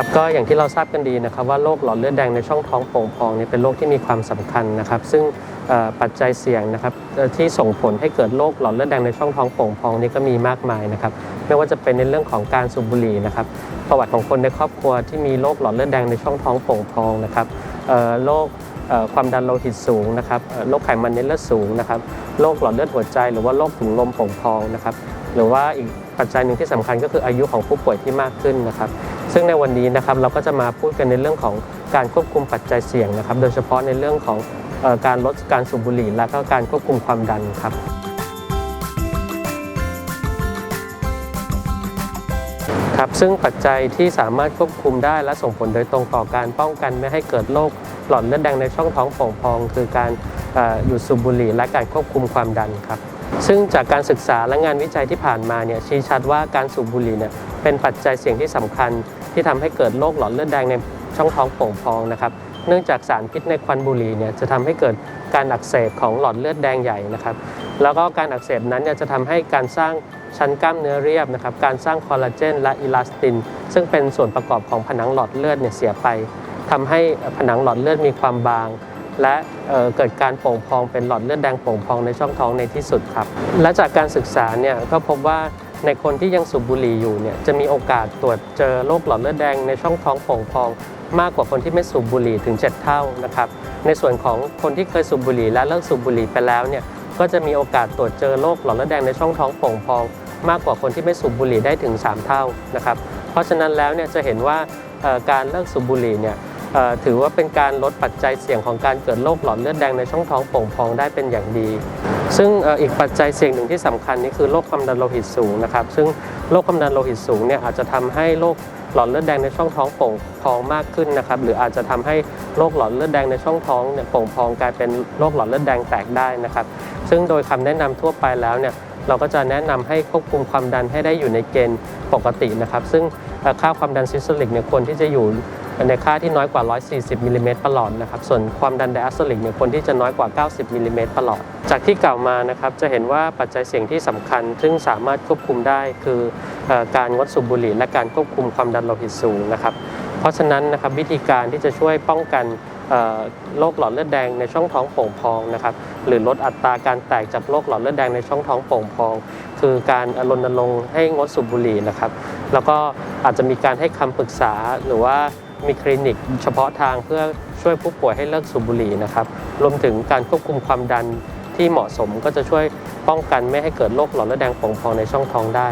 ครับก็อย่างที่เราทราบกันดีนะครับว่าโรคหลอดเลือดแดงในช่องท้องโป่งพองเนี่ยเป็นโรคที่มีความสำคัญนะครับ ซึ่งปัจจัยเสี่ยงนะครับที่ส่งผลให้เกิดโรคหลอดเลือดแดงในช่องท้องโป่งพองนี่ก็มีมากมายนะครับไม่ว่าจะเป็นในเรื่องของการสูบบุหรี่นะครับประวัติของคนในครอบครัวที่มีโรคหลอดเลือดแดงในช่องท้องโป่งพองนะครับโรคความดันโลหิตสูงนะครับโรคไขมันในเลือดสูงนะครับโรคหลอดเลือดหัวใจ หรือว่าโรคถุงลมโป่งพองนะครับหรือว่าอีก ปัจจัยหนึ่งที่สำคัญก็คืออายุของผู้ป่วยที่มากขึ้นนะครับ ซึ่งในวันนี้นะครับเราก็จะมาพูดกันในเรื่องของการควบคุมปัจจัยเสี่ยงนะครับ โดยเฉพาะในเรื่องของออการลดการสูบบุหรี่และก็การควบคุมความดันครับครับซึ่งปัจจัยที่สามารถควบคุมได้และส่งผลโดยตรงต่อการป้องกันไม่ให้เกิดโรคหลอดเลือดแดงในช่องท้องโป่งพอง คือการหยุดสูบบุหรี่และการควบคุมความดันครับ ซึ่งจากการศึกษาและงานวิจัยที่ผ่านมาเนี่ยชี้ชัดว่าการสูบบุหรี่เนี่ยเป็นปัจจัยเสี่ยงที่สำคัญที่ทำให้เกิดโรคหลอดเลือดแดงในช่องท้องโป่งพองนะครับเนื่องจากสารพิษในควันบุหรี่เนี่ยจะทำให้เกิดการอักเสบของหลอดเลือดแดงใหญ่นะครับแล้วก็การอักเสบนั้นจะทำให้การสร้างชั้นกล้ามเนื้อเรียบนะครับการสร้างคอลลาเจนและอิลาสติน ซึ่งเป็นส่วนประกอบของผนังหลอดเลือดเนี่ยเสียไปทำให้ผนังหลอดเลือดมีความบาง และเเกิดการโป่งพองเป็นหลอดเลือดแดงโป่งพองในช่องท้องในที่สุดครับ และจากการศึกษาเนี่ยก็พบว่าในคนที่ยังสูบบุหรี่อยู่เนี่ยจะมีโอกาสตรวจเจอโรคหลอดเลือดแดงในช่องท้องโป่งพอง มากกว่าคนที่ไม่สูบบุหรี่ถึง 7 เท่านะครับในส่วนของคนที่เคยสูบบุหรี่และเลิกสูบบุหรี่ไปแล้วเนี่ยก็จะมีโอกาสตรวจเจอโรคหลอดเลือดแดงในช่องท้องโป่งพอง มากกว่าคนที่ไม่สูบบุหรี่ได้ถึง 3 เท่านะครับเพราะฉะนั้นแล้วเนี่ยจะเห็นว่าการเลิกสูบบุหรี่เนี่ย ถือว่าเป็นการลดปัจจัยเสี่ยงของการเกิดโรคหลอดเลือดแดงในช่องท้องโป่งพองได้เป็นอย่างดี ซึ่งอีกปัจจัยเสี่ยงหนึ่งที่สำคัญนี่คือโรคความดันโลหิตสูงนะครับ ซึ่งโรคความดันโลหิตสูงเนี่ยอาจจะทำให้โรคหลอดเลือดแดงในช่องท้องโป่งพองมากขึ้นนะครับ หรืออาจจะทำให้โรคหลอดเลือดแดงในช่องท้องเนี่ยโป่งพองกลายเป็นโรคหลอดเลือดแดงแตกได้นะครับ ซึ่งโดยคำแนะนำทั่วไปแล้วเนี่ยเราก็จะแนะนำให้ควบคุมความดันให้ได้อยู่ในเกณฑ์ปกตินะครับ ซึ่งค่าความดันซิสโตลิกเนี่ยควรที่จะอยู่ ในค่าที่น้อยกว่า 140มิลลิเมตรประหลอดนะครับ ส่วนความดันไดอะสโตลิกเนี่ยควรที่จะน้อยกว่า 90มิลลิเมตรประหลอด จากที่กล่าวมานะครับจะเห็นว่าปัจจัยเสี่ยงที่สำคัญ ซึ่งสามารถควบคุมได้คืออการงดสูบบุหรี่และการควบคุมความดันโลหิตสูงนะครับ เพราะฉะนั้นนะครับวิธีการที่จะช่วยป้องกันโรคหลอดเลือดแดงในช่องท้องโป่งพองนะครับหรือลดอัตราการแตกจากโรคหลอดเลือดแดงในช่องท้องโป่งพอง คือการรณรงค์ให้งดสูบบุหรี่นะครับ แล้วก็อาจจะมีการให้คำปรึกษาหรือว่า มีคลินิกเฉพาะทางเพื่อช่วยผู้ป่วยให้เลิกสูบบุหรี่นะครับ รวมถึงการควบคุมความดันที่เหมาะสมก็จะช่วยป้องกันไม่ให้เกิดโรคหลอดเลือดแดงโป่งพองในช่องท้องได้